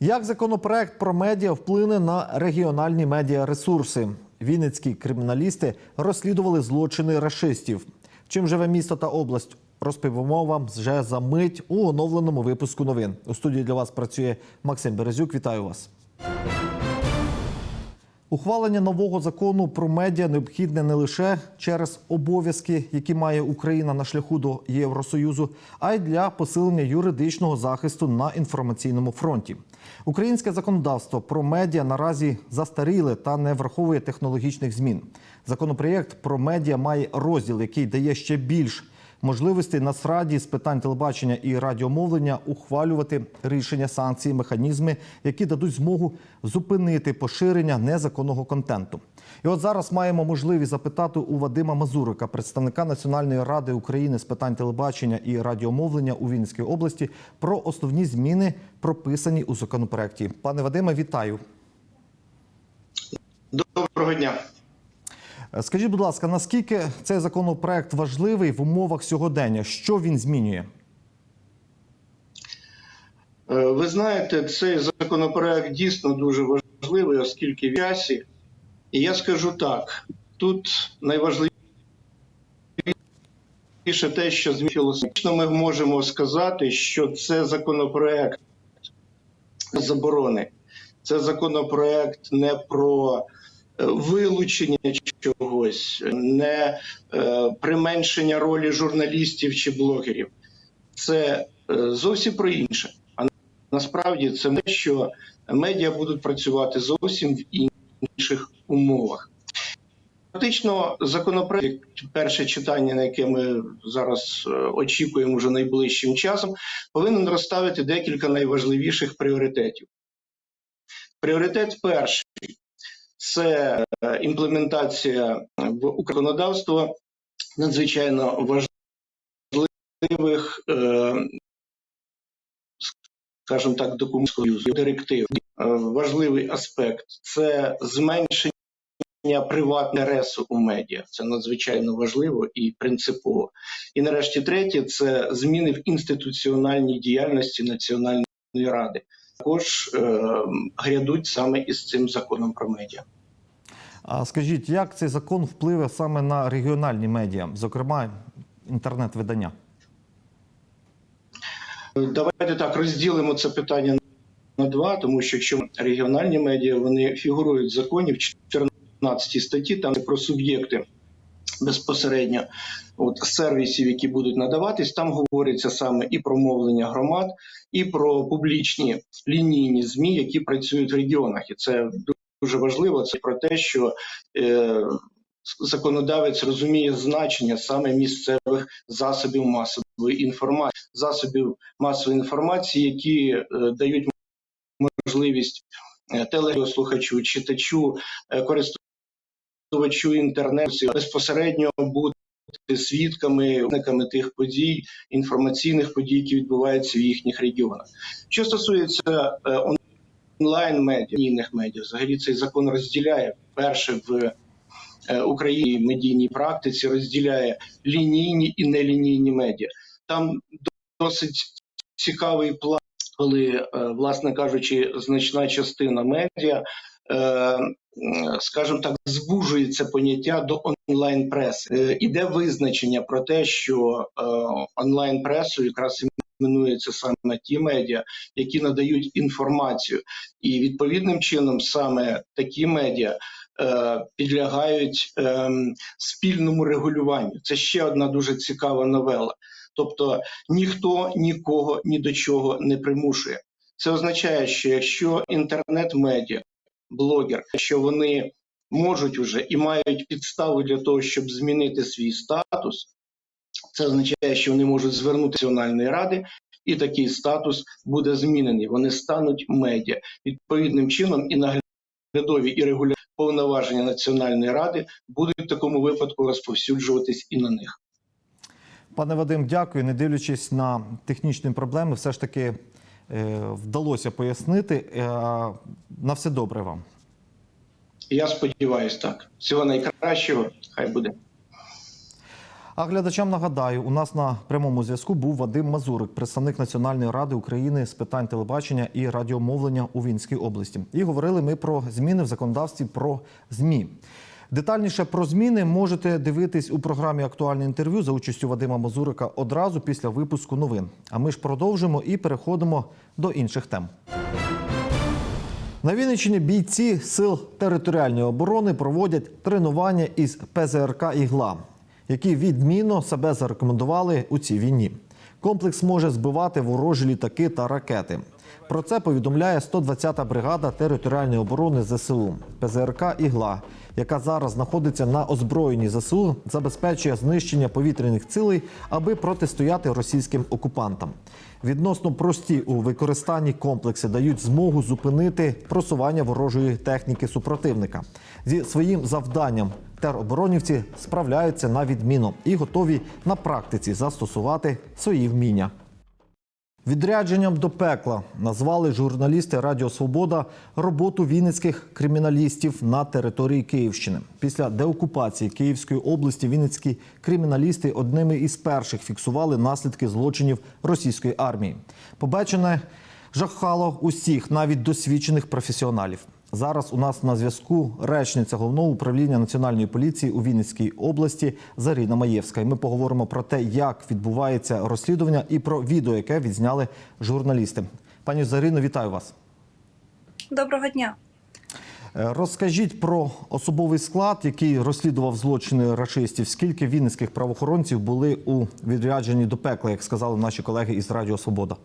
Як законопроект про медіа вплине на регіональні медіаресурси? Вінницькі криміналісти розслідували злочини рашистів. Чим живе місто та область? Розповімо вам вже за мить у оновленому випуску новин. У студії для вас працює Максим Березюк. Вітаю вас. Ухвалення нового закону про медіа необхідне не лише через обов'язки, які має Україна на шляху до Євросоюзу, а й для посилення юридичного захисту на інформаційному фронті. Українське законодавство про медіа наразі застаріле та не враховує технологічних змін. Законопроєкт про медіа має розділ, який дає ще більш можливостей Нацраді з питань телебачення і радіомовлення ухвалювати рішення санкцій, механізми, які дадуть змогу зупинити поширення незаконного контенту. І от зараз маємо можливість запитати у Вадима Мазурика, представника Національної ради України з питань телебачення і радіомовлення у Вінницькій області, про основні зміни, прописані у законопроекті. Пане Вадиме, вітаю. Доброго дня. Скажіть, будь ласка, наскільки цей законопроект важливий в умовах сьогодення? Що він змінює? Е, Ви знаєте, цей законопроект дійсно дуже важливий, оскільки в часі. І я скажу так: тут найважливіше те, що змінилося. Ми можемо сказати, що це законопроект заборони. Це законопроект не про е, вилучення чогось, не е, применшення ролі журналістів чи блогерів. Це е, зовсім про інше. А насправді це те, що медіа будуть працювати зовсім в інших умовах. Фактично, законопроект, перше читання, на яке ми зараз е, очікуємо вже найближчим часом, повинен розставити декілька найважливіших пріоритетів. Пріоритет перший це е, імплементація в законодавство надзвичайно важливих, е, скажімо так, документів, директив. Е, Важливий аспект це зменшення приватного ресу у медіа. Це надзвичайно важливо і принципово. І нарешті третє це зміни в інституціональній діяльності Національної ради. Також е, грядуть саме із цим законом про медіа. А скажіть, як цей закон впливе саме на регіональні медіа, зокрема інтернет-видання? Давайте так розділимо це питання на два, тому що якщо регіональні медіа вони фігурують в законі в 14 статті, там про суб'єкти безпосередньо от сервісів, які будуть надаватись, там говориться саме і про мовлення громад, і про публічні лінійні змі, які працюють в регіонах, і це дуже важливо. Це про те, що е, законодавець розуміє значення саме місцевих засобів масової інформації, засобів масової інформації, які е, дають можливість е, телеслухачу, читачу, е, користувачу інтернету безпосередньо бути свідками униками тих подій, інформаційних подій, які відбуваються в їхніх регіонах. Що стосується е, онлайн медіа, медіа, взагалі цей закон розділяє перше в е, Україні медійній практиці, розділяє лінійні і нелінійні медіа. Там досить цікавий план, коли, е, власне кажучи, значна частина медіа. Е, Скажімо так, звужується поняття до онлайн преси. Е, Іде визначення про те, що е, онлайн пресою якраз іменуються саме ті медіа, які надають інформацію, і відповідним чином саме такі медіа підлягають е, спільному регулюванню. Це ще одна дуже цікава новела. Тобто ніхто нікого ні до чого не примушує. Це означає, що якщо інтернет-медіа, блогер, що вони можуть вже і мають підстави для того, щоб змінити свій статус, це означає, що вони можуть звернутися до Національної ради, і такий статус буде змінений. Вони стануть медіа відповідним чином і наглядові і регулярні повноваження Національної ради будуть в такому випадку розповсюджуватись і на них. Пане Вадим, дякую. Не дивлячись на технічні проблеми, все ж таки вдалося пояснити. Е, на все добре вам. Я сподіваюся, так. Всього найкращого, хай буде. А глядачам нагадаю, у нас на прямому зв'язку був Вадим Мазурик, представник Національної ради України з питань телебачення і радіомовлення у Вінській області. І говорили ми про зміни в законодавстві про змі. Детальніше про зміни можете дивитись у програмі Актуальне інтерв'ю за участю Вадима Мазурика одразу після випуску новин. А ми ж продовжимо і переходимо до інших тем. На Вінниччині бійці сил територіальної оборони проводять тренування із ПЗРК «Ігла», які відмінно себе зарекомендували у цій війні. Комплекс може збивати ворожі літаки та ракети. Про це повідомляє 120-та бригада територіальної оборони ЗСУ. ПЗРК «Ігла», яка зараз знаходиться на озброєнні ЗСУ, забезпечує знищення повітряних цілей, аби протистояти російським окупантам. Відносно прості у використанні комплекси дають змогу зупинити просування ворожої техніки супротивника. Зі своїм завданням тероборонівці справляються на відміну і готові на практиці застосувати свої вміння. Відрядженням до пекла назвали журналісти Радіо Свобода роботу вінницьких криміналістів на території Київщини. Після деокупації Київської області вінницькі криміналісти одними із перших фіксували наслідки злочинів російської армії. Побачене жахало усіх, навіть досвідчених професіоналів. Зараз у нас на зв'язку речниця головного управління національної поліції у Вінницькій області Зарина Маєвська. І ми поговоримо про те, як відбувається розслідування, і про відео, яке відзняли журналісти. Пані Зарино, вітаю вас. Доброго дня. Е, Розкажіть про особовий склад, який розслідував злочини рашистів. Скільки вінницьких правоохоронців були у відрядженні до пекла, як сказали наші колеги із Радіо Свобода?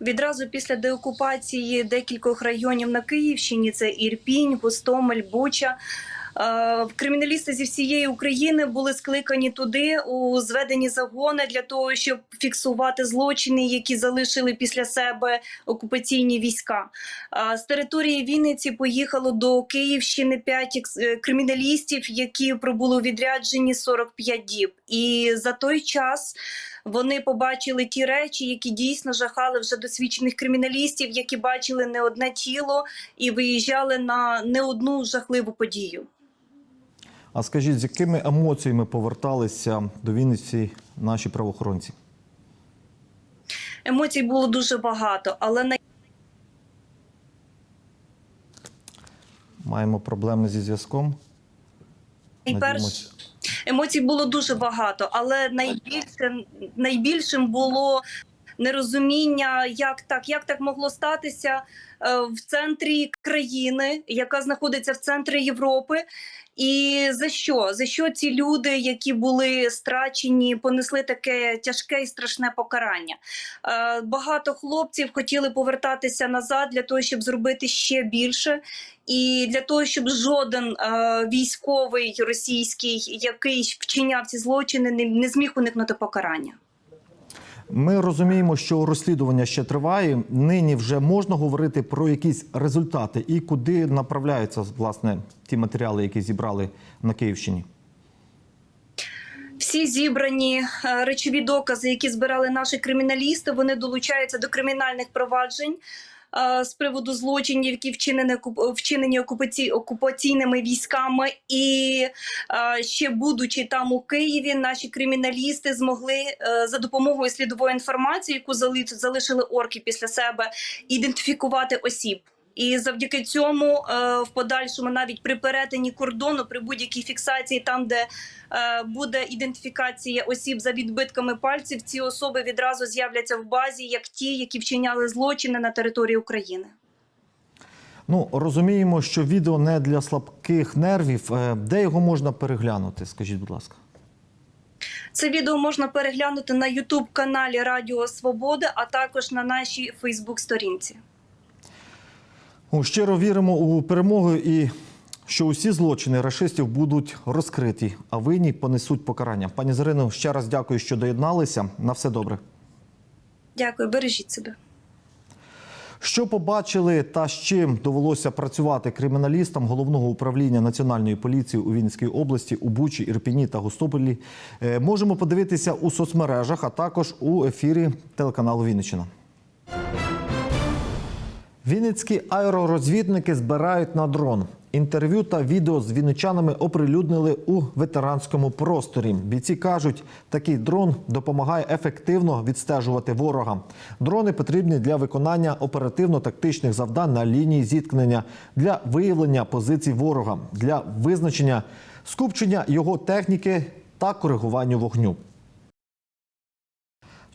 Відразу після деокупації декількох районів на Київщині це Ірпінь, Гостомель, Буча. е, Криміналісти зі всієї України були скликані туди у зведені загони для того, щоб фіксувати злочини, які залишили після себе окупаційні війська. Е, З території Вінниці поїхало до Київщини 5 криміналістів, які пробули у відрядженні 45 діб. І за той час вони побачили ті речі, які дійсно жахали вже досвідчених криміналістів, які бачили не одне тіло і виїжджали на не одну жахливу подію. А скажіть, з якими емоціями поверталися до Вінниці наші правоохоронці? Емоцій було дуже багато, але най... Маємо проблеми зі зв'язком. найперше. Емоцій було дуже багато, але найбільше найбільшим було нерозуміння, як так, як так могло статися е, в центрі країни, яка знаходиться в центрі Європи. І за що? За що ці люди, які були страчені, понесли таке тяжке і страшне покарання? Е, Багато хлопців хотіли повертатися назад для того, щоб зробити ще більше, і для того, щоб жоден е, військовий російський, який вчиняв ці злочини, не, не зміг уникнути покарання. Ми розуміємо, що розслідування ще триває. Нині вже можна говорити про якісь результати і куди направляються власне ті матеріали, які зібрали на Київщині. Всі зібрані е, речові докази, які збирали наші криміналісти, вони долучаються до кримінальних проваджень. Е, З приводу злочинів, які вчинені вчинені окупаці... окупаційними військами, і е, ще будучи там у Києві, наші криміналісти змогли е, за допомогою слідової інформації, яку зали- залишили орки після себе, ідентифікувати осіб. І завдяки цьому, е, в подальшому, навіть при перетині кордону, при будь-якій фіксації, там де е, буде ідентифікація осіб за відбитками пальців, ці особи відразу з'являться в базі як ті, які вчиняли злочини на території України. Ну розуміємо, що відео не для слабких нервів. Е, Де його можна переглянути? Скажіть, будь ласка. Це відео можна переглянути на Ютуб каналі Радіо Свобода, а також на нашій Фейсбук-сторінці. Щиро віримо у перемогу і що усі злочини рашистів будуть розкриті, а винні понесуть покарання. Пані Зарино, ще раз дякую, що доєдналися. На все добре. Дякую, бережіть себе. Що побачили та з чим довелося працювати криміналістам головного управління національної поліції у Вінницькій області у Бучі, Ірпіні та Гостополі, е, можемо подивитися у соцмережах, а також у ефірі телеканалу Вінниччина. Вінницькі аеророзвідники збирають на дрон. Інтерв'ю та відео з вінничанами оприлюднили у ветеранському просторі. Бійці кажуть, такий дрон допомагає ефективно відстежувати ворога. Дрони потрібні для виконання оперативно-тактичних завдань на лінії зіткнення, для виявлення позицій ворога, для визначення скупчення його техніки та коригування вогню.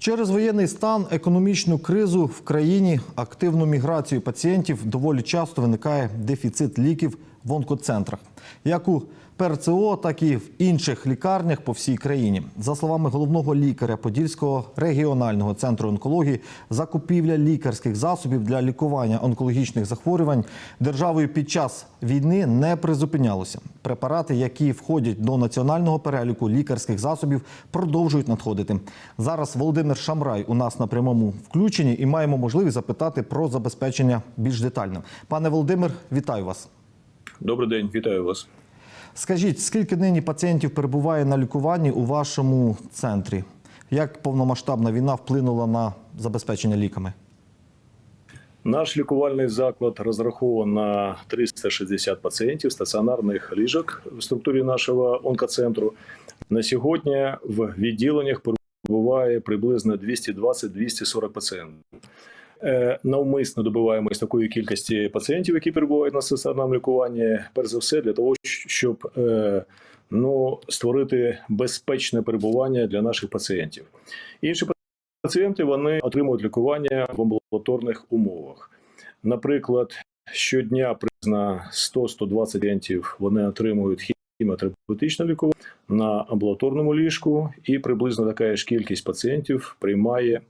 Через воєнний стан, економічну кризу в країні, активну міграцію пацієнтів доволі часто виникає дефіцит ліків в онкоцентрах, як у ПРЦО, так і в інших лікарнях по всій країні. За словами головного лікаря Подільського регіонального центру онкології, закупівля лікарських засобів для лікування онкологічних захворювань державою під час війни не призупинялося. Препарати, які входять до національного переліку лікарських засобів, продовжують надходити. Зараз Володимир Шамрай у нас на прямому включенні і маємо можливість запитати про забезпечення більш детально. Пане Володимир, вітаю вас. Добрий день, вітаю вас. Скажіть, скільки нині пацієнтів перебуває на лікуванні у вашому центрі? Як повномасштабна війна вплинула на забезпечення ліками? Наш лікувальний заклад розрахований на 360 пацієнтів стаціонарних ліжок в структурі нашого онкоцентру. На сьогодні в відділеннях перебуває приблизно 220-240 пацієнтів. Е, Навмисно добиваємось такої кількості пацієнтів, які перебувають на стаціонарному лікуванні, перш за все, для того, щоб е, ну, створити безпечне перебування для наших пацієнтів. Інші пацієнти вони отримують лікування в амбулаторних умовах. Наприклад, щодня приблизно 100-120 пацієнтів вони отримують хіміотерапевтичне лікування на амбулаторному ліжку, і приблизно така ж кількість пацієнтів приймає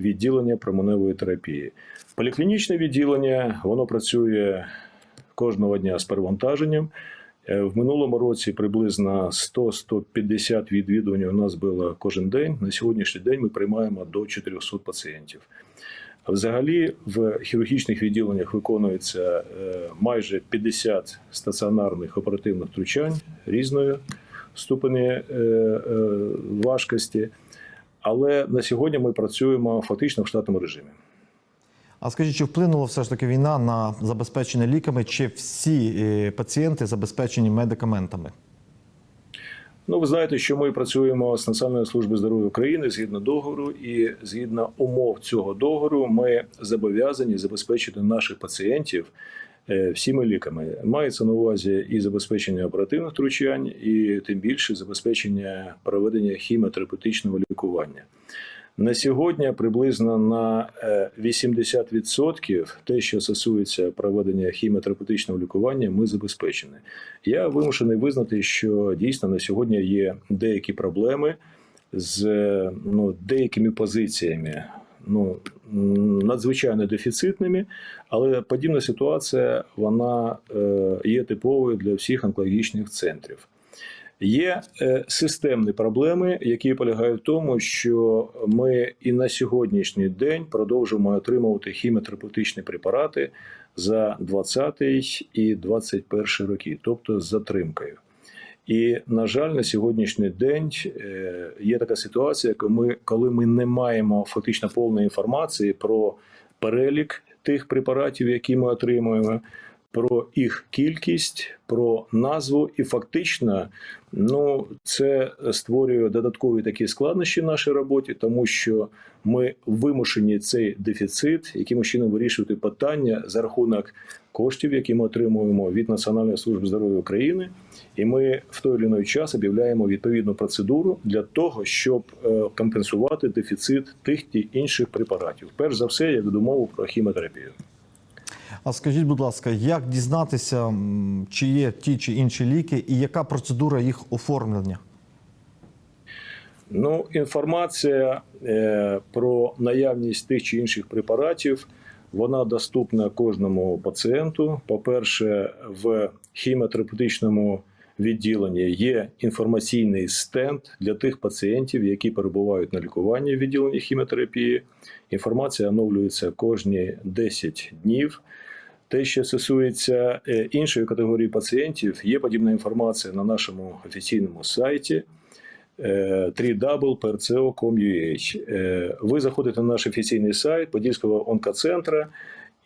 відділення променевої терапії. Поліклінічне відділення воно працює кожного дня з перевантаженням. Е, В минулому році приблизно 100-150 відвідувань у нас було кожен день. На сьогоднішній день ми приймаємо до 400 пацієнтів. Взагалі в хірургічних відділеннях виконується е, майже 50 стаціонарних оперативних втручань різної ступені е, важкості. Але на сьогодні ми працюємо фактично в штатному режимі. А скажіть, чи вплинула все ж таки війна на забезпечення ліками, чи всі е, пацієнти забезпечені медикаментами? Ну, ви знаєте, що ми працюємо з Національною службою здоров'я України згідно договору, і згідно умов цього договору, ми зобов'язані забезпечити наших пацієнтів е, всіми ліками. Мається на увазі і забезпечення оперативних втручань, і тим більше забезпечення проведення хіміотерапевтичного лікування. На сьогодні приблизно на е, 80% те, що стосується проведення хіміотерапевтичного лікування, ми забезпечені. Я вимушений визнати, що дійсно на сьогодні є деякі проблеми з е, ну, деякими позиціями. Ну надзвичайно дефіцитними, але подібна ситуація вона е, є типовою для всіх онкологічних центрів. Є е, системні проблеми, які полягають в тому, що ми і на сьогоднішній день продовжуємо отримувати хіміотерапевтичні препарати за 20 і 21 роки, тобто з затримкою. І, на жаль, на сьогоднішній день е, є така ситуація, коли ми, не маємо фактично повної інформації про перелік тих препаратів, які ми отримуємо, про їх кількість, про назву, і фактично, ну це створює додаткові такі складнощі в нашій роботі, тому що ми вимушені цей дефіцит якимось чином вирішувати питання за рахунок коштів, які ми отримуємо від Національної служби здоров'я України, і ми в той чи інший час об'являємо відповідну процедуру для того, щоб е, компенсувати дефіцит тих чи інших препаратів. Перш за все, я веду мову про хіміотерапію. А скажіть, будь ласка, як дізнатися, чи є ті чи інші ліки, і яка процедура їх оформлення? Ну, інформація е, про наявність тих чи інших препаратів вона доступна кожному пацієнту. По-перше, в хіміотерапевтичному відділенні є інформаційний стенд для тих пацієнтів, які перебувають на лікуванні в відділенні хіміотерапії. Інформація оновлюється кожні 10 днів. Те, що стосується е, іншої категорії пацієнтів, є подібна інформація на нашому офіційному сайті е, www.prco.com.ua. Е, Ви заходите на наш офіційний сайт Подільського онкоцентра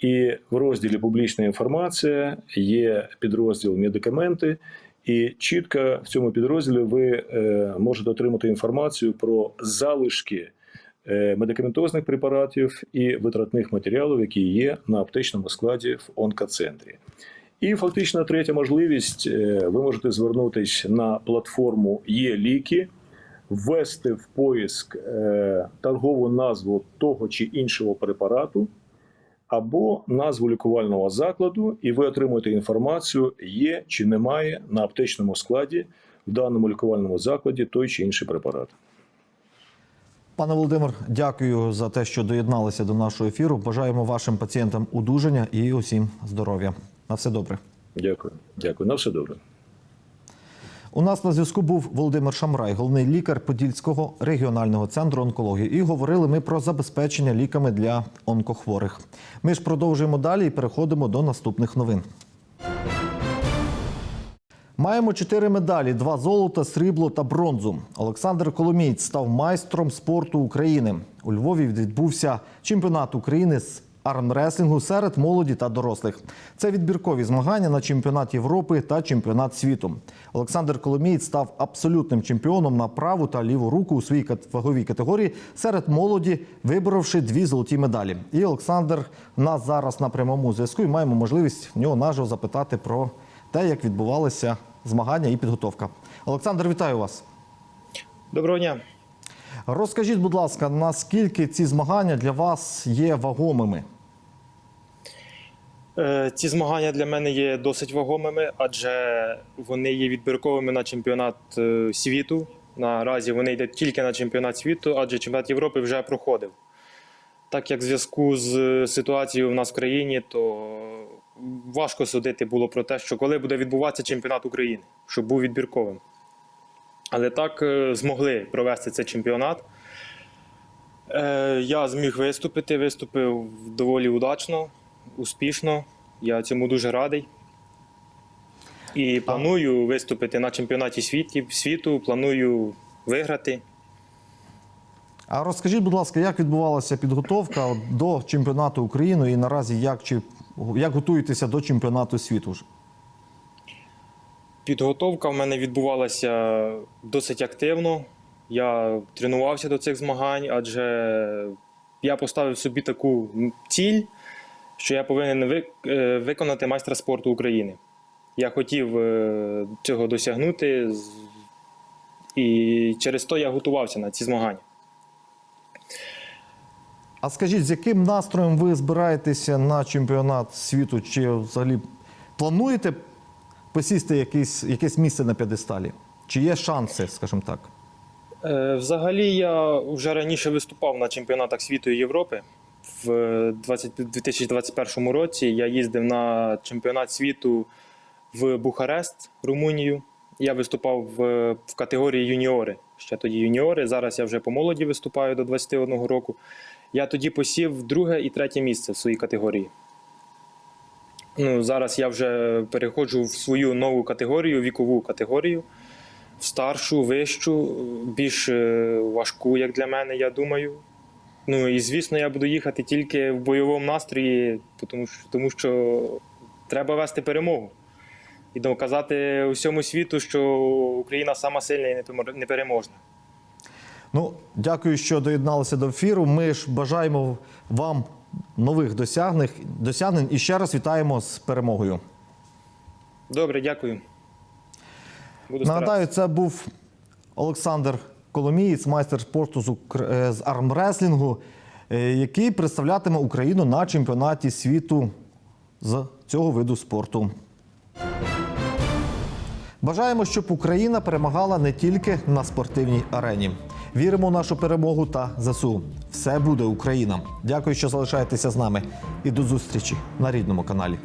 І в розділі Публічна інформація є підрозділ медикаменти, і чітко в цьому підрозділі ви е, можете отримати інформацію про залишки е, медикаментозних препаратів і витратних матеріалів, які є на аптечному складі в онкоцентрі. І фактично третя можливість: е, ви можете звернутися на платформу Є ліки, ввести в поиск е, торгову назву того чи іншого препарату або назву лікувального закладу, і ви отримуєте інформацію, є чи немає на аптечному складі в даному лікувальному закладі той чи інший препарат. Пане Володимир, дякую за те, що доєдналися до нашого ефіру. Бажаємо вашим пацієнтам одужання і усім здоров'я. На все добре. Дякую. Дякую. На все добре. У нас на зв'язку був Володимир Шамрай, головний лікар Подільського регіонального центру онкології. І говорили ми про забезпечення ліками для онкохворих. Ми ж продовжуємо далі і переходимо до наступних новин. Маємо чотири медалі: два золота, срібло та бронзу. Олександр Коломієць став майстром спорту України. У Львові відбувся чемпіонат України з армреслінгу серед молоді та дорослих. Це відбіркові змагання на чемпіонат Європи та чемпіонат світу. Олександр Коломієць став абсолютним чемпіоном на праву та ліву руку у своїй ваговій категорії серед молоді, виборовши дві золоті медалі. І Олександр нас зараз на прямому зв'язку і маємо можливість в нього наживо запитати про те, як відбувалися змагання і підготовка. Олександр, вітаю вас. Доброго дня. Розкажіть, будь ласка, наскільки ці змагання для вас є вагомими? Е, Ці змагання для мене є досить вагомими, адже вони є відбірковими на чемпіонат е, світу. Наразі вони йдуть тільки на чемпіонат світу, адже чемпіонат Європи вже проходив. Так як в зв'язку з ситуацією в нас в країні, то важко судити було про те, що коли буде відбуватися чемпіонат України, щоб був відбірковим. Але так е, змогли провести цей чемпіонат. Е, Я зміг виступити, виступив доволі удачно, успішно. Я цьому дуже радий. І планую виступити на чемпіонаті світі, світу, планую виграти. А розкажіть, будь ласка, як відбувалася підготовка до чемпіонату України і наразі як, чи, як готуєтеся до чемпіонату світу? ж? Підготовка в мене відбувалася досить активно. Я тренувався до цих змагань, адже я поставив собі таку ціль, що я повинен е, виконати майстра спорту України. Я хотів е, цього досягнути, і через то я готувався на ці змагання. А скажіть, з яким настроєм ви збираєтеся на чемпіонат світу? Чи взагалі плануєте посісти якесь, якесь місце на п'єдесталі? Чи є шанси, скажімо так? Е, Взагалі, я вже раніше виступав на чемпіонатах світу і Європи. В 2021 році я їздив на чемпіонат світу в Бухарест, Румунію. Я виступав в, в категорії юніори. Ще тоді юніори. Зараз я вже по молоді виступаю до 21 року. Я тоді посів друге і третє місце в своїй категорії. Ну, зараз я вже переходжу в свою нову категорію, вікову категорію в старшу, вищу, більш е, важку, як для мене, я думаю. Ну і звісно, я буду їхати тільки в бойовому настрої, тому що, тому що треба вести перемогу. І доказати усьому світу, що Україна сама сильна і непереможна. Ну, дякую, що доєдналися до ефіру. Ми ж бажаємо вам нових досягнень, досягнень і ще раз вітаємо з перемогою. Добре, дякую. Буду Нагадаю, це був Олександр Коломієць, майстер спорту з, е, армреслінгу, е, який представлятиме Україну на чемпіонаті світу з цього виду спорту. Бажаємо, щоб Україна перемагала не тільки на спортивній арені. Віримо в нашу перемогу та ЗСУ. Все буде Україна. Дякую, що залишаєтеся з нами. І до зустрічі на рідному каналі.